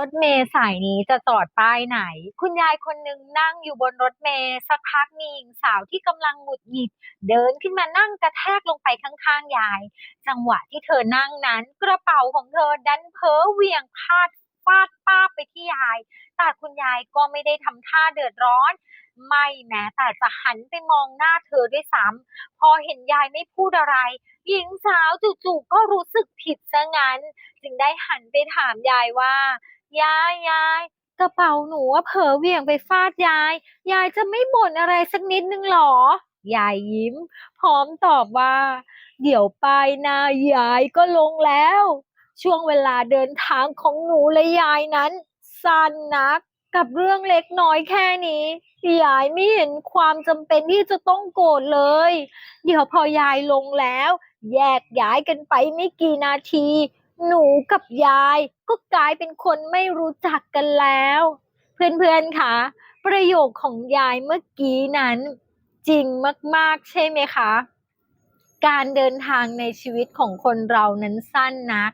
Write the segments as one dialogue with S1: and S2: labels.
S1: รถเมล์สายนี้จะจอดป้ายไหน คุณยายคนหนึ่งนั่งอยู่บนรถเมล์สักพักมีหญิงสาวที่กำลังหงุดหงิด เดินขึ้นมานั่งกระแทกลงไปข้างๆยาย จังหวะที่เธอนั่งนั้น กระเป๋าของเธอดันเพ้อเหวี่ยงพาดฟาดป้าไปที่ยาย แต่คุณยายก็ไม่ได้ทำท่าเดือดร้อน ไม่แม้แต่จะหันไปมองหน้าเธอด้วยซ้ำพอเห็นยายไม่พูดอะไร หญิงสาวจู่ๆก็รู้สึกผิดซะงั้น จึงได้หันไปถามยายว่า ยายยายกระเป๋าหนูว่าเผลอเหวี่ยงไปฟาดยาย ยายจะไม่บ่นอะไรสักนิดนึงหรอ ยายยิ้ม พร้อมตอบว่า เดี๋ยวปลายหนายายก็ลงแล้ว ช่วงเวลาเดินทางของหนูและยายนั้น สั้นนักกับเรื่องเล็กน้อยแค่นี้ยายไม่เห็นความจำเป็นที่จะต้องโกรธเลย เดี๋ยวพอยายลงแล้ว แยกย้ายกันไปไม่กี่นาที หนูกับยายก็กลายเป็นคนไม่รู้จักกันแล้ว เพื่อนๆคะประโยคของยายเมื่อกี้นั้น จริงมากๆใช่ไหมคะ การเดินทางในชีวิตของคนเรานั้นสั้นนัก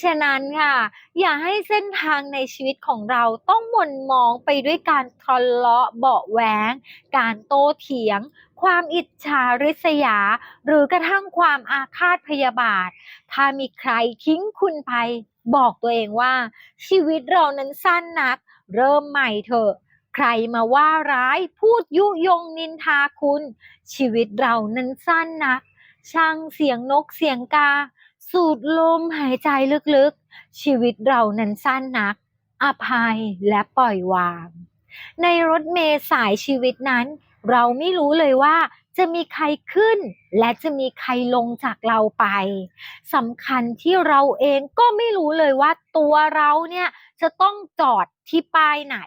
S1: ฉะนั้นค่ะ อย่าให้เส้นทางในชีวิตของเราต้องหม่นมองไปด้วยการทะเลาะเบาแหวง การโต้เถียง ความอิจฉาริษยา หรือกระทั่งความอาฆาตพยาบาท ถ้ามีใครทิ้งคุณไป บอกตัวเองว่า ชีวิตเรานั้นสั้นนัก เริ่มใหม่เถอะใครมาว่าร้ายพูดยุยงนินทาคุณ ชีวิตเรานั้นสั้นนัก ช่างเสียงนกเสียงกา สูดลมหายใจลึกๆ ชีวิตเรานั้นสั้นนัก อภัยและปล่อยวาง ในรถเมล์สายชีวิตนั้น เราไม่รู้เลยว่าจะมีใครขึ้น และจะมีใครลงจากเราไปสำคัญที่เราเองก็ไม่รู้เลยว่าตัวเราเนี่ย จะต้องจอดที่ป้ายไหน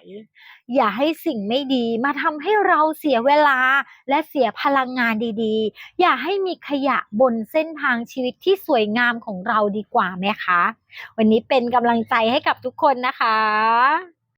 S1: อย่าให้สิ่งไม่ดีมาทำให้เราเสียเวลาและเสียพลังงานดีๆ อย่าให้มีขยะบนเส้นทางชีวิตที่สวยงามของเราดีกว่าไหมคะ วันนี้เป็นกำลังใจให้กับทุกคนนะคะ